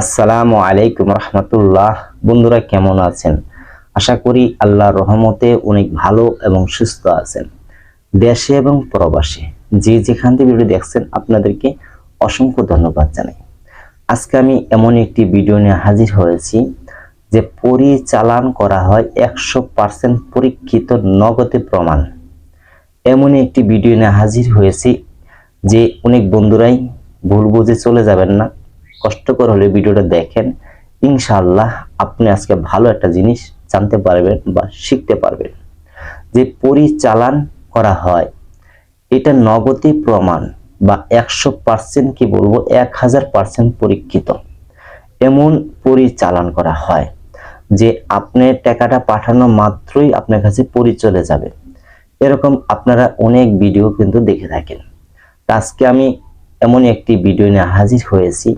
আসসালামু আলাইকুম রহমতুল্লাহ। বন্ধুরা কেমন আছেন? আশা করি আল্লাহর রহমতে অনেক ভালো এবং সুস্থ আছেন। দেশে এবং প্রবাসে যে যেখান থেকে ভিডিও দেখছেন, আপনাদেরকে অসংখ্য ধন্যবাদ জানাই। আজকে আমি এমন একটি ভিডিও নিয়ে হাজির হয়েছি যে পরিচালন করা হয় একশো পার্সেন্ট পরীক্ষিত নগদে প্রমাণ। এমন একটি ভিডিও নিয়ে হাজির হয়েছি যে অনেক বন্ধুরাই ভুল বুঝে চলে যাবেন না। কষ্ট করে হলে ভিডিওটা দেখেন। ইনশাআল্লাহ আপনি আজকে ভালো একটা জিনিস জানতে পারবেন বা শিখতে পারবেন। যে পরিচালন করা হয়, এটা নগদে প্রমাণ বা একশো পার্সেন্ট কি বলব, এক হাজার পার্সেন্ট পরীক্ষিত। এমন পরিচালন করা হয় যে আপনি টাকাটা পাঠানো মাত্রই আপনার কাছে পরি চলে যাবে। এরকম আপনারা অনেক ভিডিও কিন্তু দেখে থাকেন। আজকে আমি এমন একটি ভিডিও নিয়ে হাজির হয়েছি।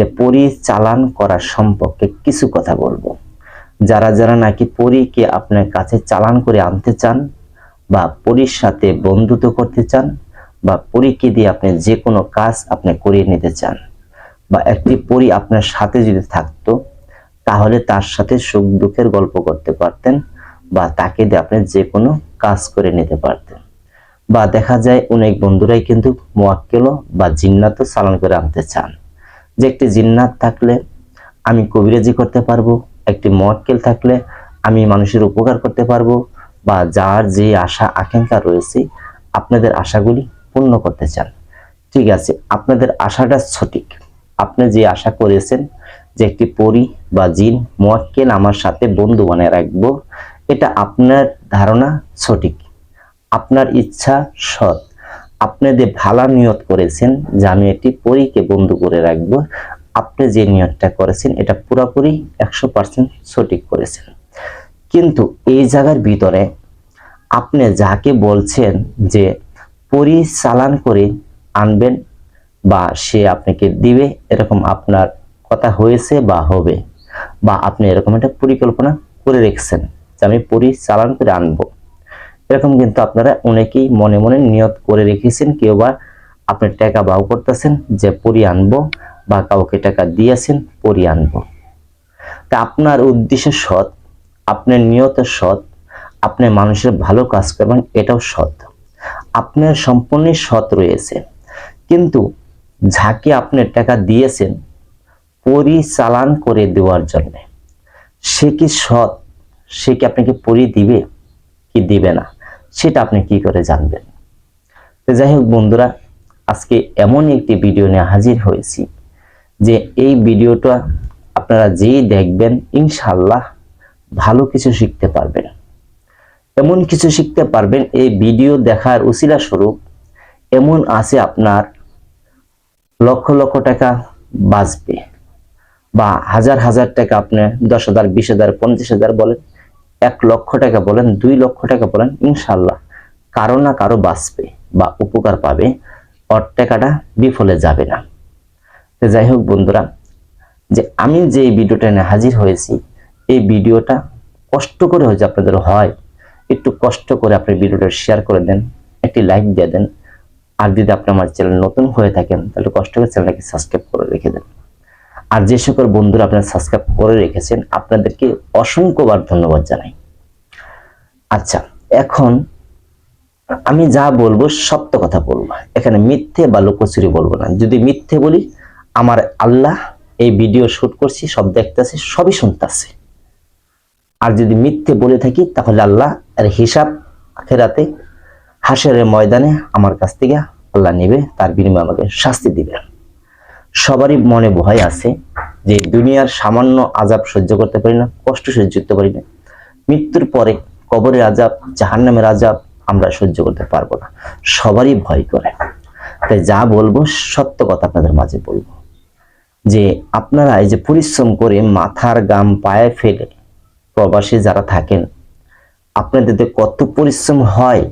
যে পরিচালন করা সম্পর্কে কিছু কথা বলব। যারা যারা নাকি পরীকে আপনার কাছে চালান করে আনতে চান বা পরীর সাথে বন্ধুত্ব করতে চান বা পরীকে দিয়ে আপনি যে কোনো কাজ আপনি করিয়ে নিতে চান বা একটি পরী আপনার সাথে যদি থাকতো, তাহলে তার সাথে সুখ দুঃখের গল্প করতে পারতেন বা তাকে দিয়ে আপনি যে কোনো কাজ করে নিতে পারতেন। বা দেখা যায় অনেক বন্ধুরাই কিন্তু মোয়াক্কেলও বা জিন্নাতও চালান করে আনতে চান। যে একটি জিন্নাত থাকলে আমি কবিরাজি করতে পারব, একটি মোয়াক্কেল থাকলে আমি মানুষের উপকার করতে পারব, বা যার যে আশা, আকাঙ্ক্ষা রয়েছে, আপনাদের আশাগুলি পূর্ণ করতে চান। ঠিক আছে, আপনাদের আশাটা সঠিক। আপনি যে আশা করেছেন যে একটি পরি বা জিন, মোয়াক্কেল আমার সাথে বন্ধু বানায় রাখব, এটা আপনার ধারণা সঠিক। আপনার ইচ্ছা সৎ। আপনি যে ভালো নিয়ত করেছেন যে আমি একটি পরীকে বন্ধু করে রাখব, আপনি যে নিয়তটা করেছেন এটা পুরোপুরি একশো পার্সেন্ট সঠিক করেছেন। কিন্তু এই জায়গার ভিতরে আপনি যাকে বলছেন যে পরিচালন করে আনবেন বা সে আপনাকে দিবে, এরকম আপনার কথা হয়েছে বা হবে, বা আপনি এরকম একটা পরিকল্পনা করে রেখেছেন যে আমি পরিচালন করে আনব। এরকম কিন্তু আপনারা অনেকেই মনে মনে নিয়ত করে রেখেছেন, কেউ বা আপনি টাকা বাউ করতেছেন যে পরি আনব বা কাউকে টাকা দিয়েছেন, পরি আনব। তা আপনার উদ্দেশ্য সৎ, আপনার নিয়ত সৎ, আপনি মানুষের ভালো কাজ করবেন, এটাও সৎ। আপনার সম্পূর্ণ সৎ রয়েছে। কিন্তু যাকে আপনি টাকা দিয়েছেন পরিচালন করে দেওয়ার জন্য, সে কি সৎ? সে কি আপনাকে পরি দিবে? কি দিবে না? সেটা আপনি কি করে জানবেন? তো যাই হোক বন্ধুরা, আজকে এমন একটি ভিডিও নিয়ে হাজির হয়েছি যে এই ভিডিওটা আপনারা যেই দেখবেন ইনশাল্লাহ ভালো কিছু শিখতে পারবেন। এমন কিছু শিখতে পারবেন, এই ভিডিও দেখার উসিলা স্বরূপ এমন আছে আপনার লক্ষ লক্ষ টাকা বাঁচবে বা হাজার হাজার টাকা আপনি দশ হাজার, বিশ হাজার, পঞ্চাশ হাজার বলেন এক লক্ষ টাকা বলেন, দুই লক্ষ টাকা বলেন ইনশাল্লাহ কারও না কারও বাঁচবে বা উপকার পাবে ওর টাকাটা বিফলে যাবে না। তো যাই হোক বন্ধুরা, যে আমি যে ভিডিওটা নিয়ে হাজির হয়েছি, এই ভিডিওটা কষ্ট করে হয়েছে আপনাদের হয়, একটু কষ্ট করে আপনি ভিডিওটা শেয়ার করে দেন, একটি লাইক দিয়ে দেন। আর যদি আপনি আমার চ্যানেল নতুন হয়ে থাকেন, তাহলে কষ্ট করে চ্যানেলটাকে সাবস্ক্রাইব করে রেখে দেন। আর যে সকল বন্ধুরা আপনারা সাবস্ক্রাইব করে রেখেছেন, আপনাদেরকে অসংখ্যবার ধন্যবাদ জানাই। আচ্ছা এখন আমি যা বলব সত্য কথা বলব এখানে মিথ্যে বা লোকচুরি বলব না। যদি মিথ্যে বলি, আমার আল্লাহ এই ভিডিও শুট করছি, সব দেখতেছে, সবই শুনতেছে। আর যদি মিথ্যে বলে থাকি, তাহলে আল্লাহ এর হিসাব আখেরাতে হাসের ময়দানে আমার কাছ থেকে আল্লাহ নেবে, তার বিনিময়ে আমাকে শাস্তি দিবে সবারই মনে ভয় আছে যে দুনিয়ার সামান্য আজাব সহ্য করতে পারি না, কষ্ট সহ্য করতে পারি না। মৃত্যুর পরে কবরের আজাব জাহান্নামের আজাব আমরা সহ্য করতে পারব না। সবারই ভয় করে। তাই যা বলব, সত্য কথা আপনাদের মাঝে বলব। যে আপনারা এই যে পরিশ্রম করে মাথার গাম পায়ে ফেলে প্রবাসী যারা থাকেন, আপনাদের কত পরিশ্রম হয়,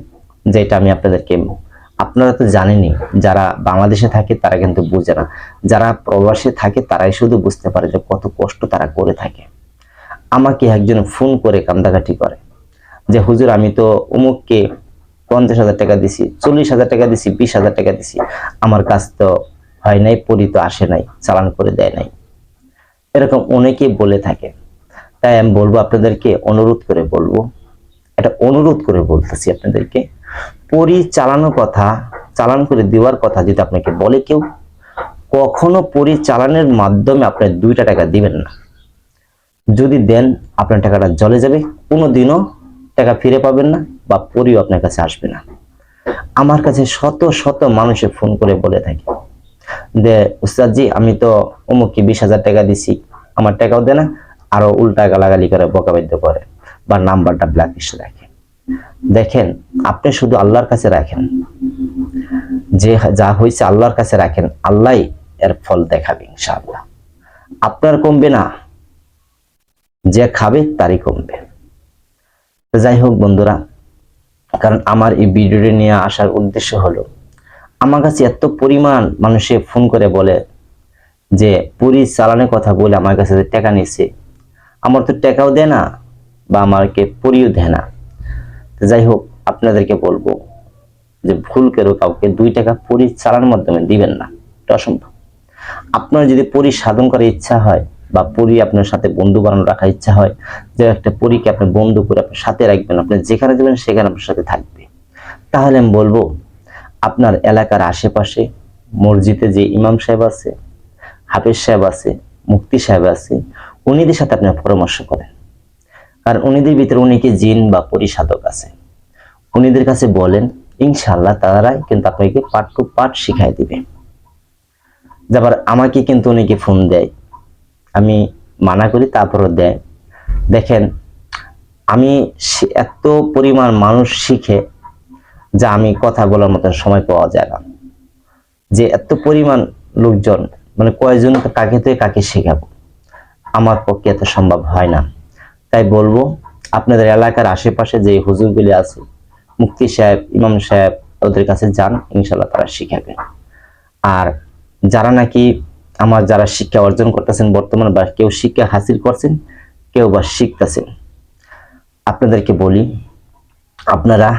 যেটা আমি আপনাদেরকে আপনারা তো জানেনই, যারা বাংলাদেশে থাকে তারা কিন্তু বুঝে না। যারা প্রবাসে থাকে তারাই শুধু বুঝতে পারে যে কত কষ্ট তারা করে থাকে। আমাকে একজন ফোন করে কান্দাকাটি করে যে, হুজুর, আমি তো অমুককে পঞ্চাশ হাজার টাকা দিছি, চল্লিশ হাজার টাকা দিছি, বিশ হাজার টাকা দিছি। আমার কাজ তো হয় নাই, পরি তো আসে নাই, চালান করে দেয় নাই। এরকম অনেকে বলে থাকে। তাই আমি বলব, আপনাদেরকে অনুরোধ করে বলব এটা অনুরোধ করে বলতেছি আপনাদেরকে পরিচালানোর কথা, চালান করে দেওয়ার কথা যদি আপনাকে বলে কেউ, কখনো পরিচালনের মাধ্যমে আপনি দুইটা টাকা দিবেন না। যদি দেন, আপনার টাকাটা জলে যাবে, কোনোদিনও টাকা ফিরে পাবেন না বা পরিও আপনার কাছে আসবে না। আমার কাছে শত শত মানুষে ফোন করে বলে থাকে যে উস্তাদজি, আমি তো অমুককে বিশ হাজার টাকা দিছি, আমার টাকাও দেয় না। আরও উল্টা গালাগালি করে বকাবাদ্য করে বা নাম্বারটা ব্ল্যাকলিস্টে রাখে। দেখেন, আপনি শুধু আল্লাহর কাছে রাখেন। যে যা হয়েছে আল্লাহর কাছে রাখেন আল্লাহ এর ফল দেখাবে ইনশাআল্লাহ। আপনার কমবে না, যে খাবে তারই কমবে। যাই হোক বন্ধুরা, কারণ আমার এই ভিডিওটি নিয়ে আসার উদ্দেশ্য হলো, আমার কাছে এত পরিমাণ মানুষে ফোন করে বলে যে, পুরী চালানের কথা বলে আমার কাছে টাকা নিছে আমার তো টাকাও দেয় না বা আমাকে পুরিও দেয় না। যাই হোক আপনাদেরকে বলব যে ভুল কেউ কাউকে দুই টাকা পুরী চালানোর মাধ্যমে দিবেন না। এটা অসম্ভব। আপনার যদি পরি সাধন করার ইচ্ছা হয় বা পরি আপনার সাথে বন্ধু বানানো রাখার ইচ্ছা হয়, যে একটা পরীকে আপনি বন্ধু করে আপনার সাথে রাখবেন, আপনি যেখানে যাবেন সেখানে আপনার সাথে থাকবে। তাহলে আমি বলব, আপনার এলাকার আশেপাশে মসজিদে যে ইমাম সাহেব আছে, হাফেজ সাহেব আছে মুক্তি সাহেব আছে, উনিদের সাথে আপনি পরামর্শ করেন। কারণ উনিদের ভিতরে অনেকে জিন বা পরিসাধক আছে? উনিদের কাছে বলেন ইনশাল্লাহ তারাই কিন্তু আপনাকে পার্ট টু পার্ট শিখাই দিবে। যাবার আমাকে কিন্তু অনেকে ফোন দেয়? আমি মানা করি, তারপরও দেয়। দেখেন, আমি এত পরিমাণ মানুষ শিখে যা আমি কথা বলার মতন সময় পাওয়া যায় না। যে এত পরিমাণ লোকজন মানে কয়জন কাকে থেকে কাকে শেখাবো? আমার পক্ষে এত সম্ভব হয় না। তাই বলব, আপনাদের এলাকার আশেপাশে যে হুজুরগুলি আছে মুক্তি সাহেব, ইমাম সাহেব, ওদের কাছে যান ইনশাল্লাহ তারা শিখাবে। আর যারা নাকি আমার যারা শিক্ষা অর্জন করতেছেন, বর্তমানে বা কেউ শিক্ষা হাসিল করছেন, কেউ বা শিখতেছেন, আপনাদেরকে বলি, আপনারা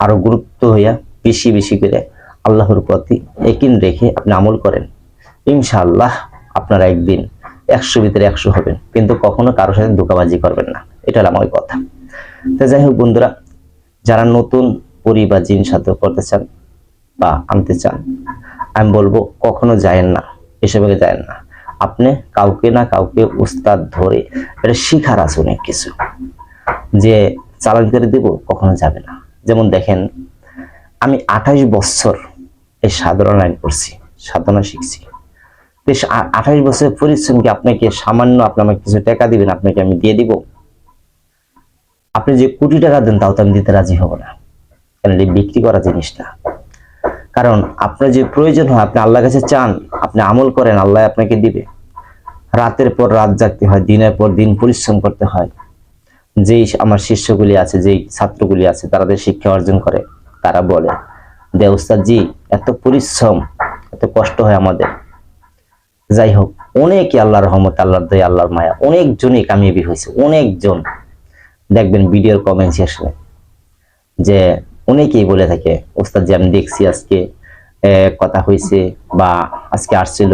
আরও গুরুত্ব হইয়া বেশি বেশি করে আল্লাহর প্রতি একিন রেখে আপনি আমল করেন। ইনশাআল্লাহ আপনারা একদিন একশো ভিতরে একশো হবেন। কিন্তু কখনো কারোর সাথে ধোকাবাজি করবেন না। এটা হলো আমার কথা। তো যাই হোক বন্ধুরা, যারা নতুন পরি বা জিন সাধু করতে চান বা আনতে চান, আমি বলব কখনো যায়েন না, এসবে যায়েন না। আপনি কাউকে না কাউকে উস্তাদ ধরে এটা শিখার আছে অনেক কিছু। যে চালান করে দিব, কখনো যাবে না। যেমন দেখেন, আমি আঠাইশ বছর এই সাধারণ লাইন করছি, সাধনা শিখছি। বেশ আঠাইশ বছরের পরিশ্রম কি আপনাকে সামান্য আপনি আমাকে কিছু টাকা দিবেন, আপনাকে আমি দিয়ে দিব। আপনি যে কোটি টাকা দেন, তাও তো আমি দিতে রাজি হব না। কারণ এটি বিক্রি করা জিনিস না কারণ আপনার যে প্রয়োজন হয়, আপনি আল্লাহর কাছে চান, আপনি আমল করেন, আল্লাহ আপনাকে দিবে। রাতের পর রাত জাগতে হয়, দিনের পর দিন পরিশ্রম করতে হয়। যেই আমার শিষ্যগুলি আছে, যেই ছাত্রগুলি আছে, তারা যে শিক্ষা অর্জন করে, তারা বলে দে উস্তাদজি এত পরিশ্রম, এত কষ্ট হয় আমাদের। যাই হোক অনেকে আল্লাহর রহমত, আল্লাহর দয়া, আল্লাহর মায়া অনেকজনই কামিয়াবি হয়েছে অনেকজন দেখবেন ভিডিওর কমেন্ট শেষে যে অনেকেই বলে থাকে, ওস্তাদ যে আমি দেখছি আজকে কথা হয়েছে বা আজকে আসছিল।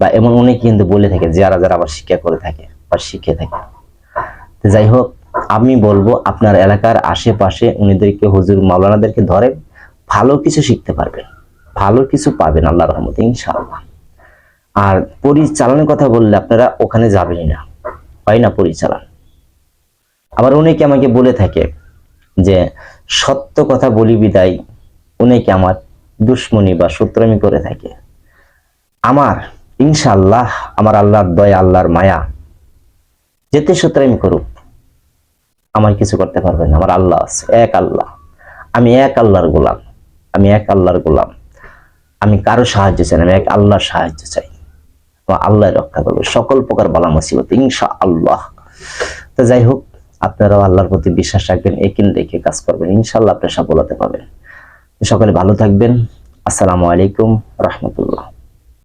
বা এমন অনেকে কিন্তু বলে থাকে, যারা যারা আবার শিক্ষা করে থাকে বা শিখে থাকে। যাই হোক আমি বলব, আপনার এলাকার আশেপাশে উনিদেরকে, হুজুর মাওলানাদেরকে ধরেন, ভালো কিছু শিখতে পারবেন। ভালো কিছু পাবেন আল্লাহ রহমতে, ইনশাআল্লাহ। আর পরিচালনের কথা বললে আপনারা ওখানে যাবেনই না। হয় না পরিচালন? আবার অনেকে আমাকে বলে থাকে যে, সত্য কথা বলি বিদায়। অনেকে আমার দুশ্মনী বা শত্রুমি করে থাকে। আমার, ইনশাআল্লাহ, আমার আল্লাহর দয়া, আল্লাহর মায়া, যেতে শত্রুমি করুক, আমার কিছু করতে পারবে না। আমার আল্লাহ আছে, এক আল্লাহ। আমি এক আল্লাহর গোলাম। আমি এক আল্লাহর গোলাম। আমি কারও সাহায্য চাই না, আমি এক আল্লাহর সাহায্য চাই। আল্লাহ রক্ষা করবে। সকল প্রকার বালা মুসিবত ইনশা আল্লাহ তো যাই হোক, আপনারাও আল্লাহর প্রতি বিশ্বাস রাখবেন, একিন দেখে কাজ করবেন। ইনশাল্লাহ আপনার সফলতা পাবেন সকলে ভালো থাকবেন। আসসালামু আলাইকুম রহমতুল্লাহ।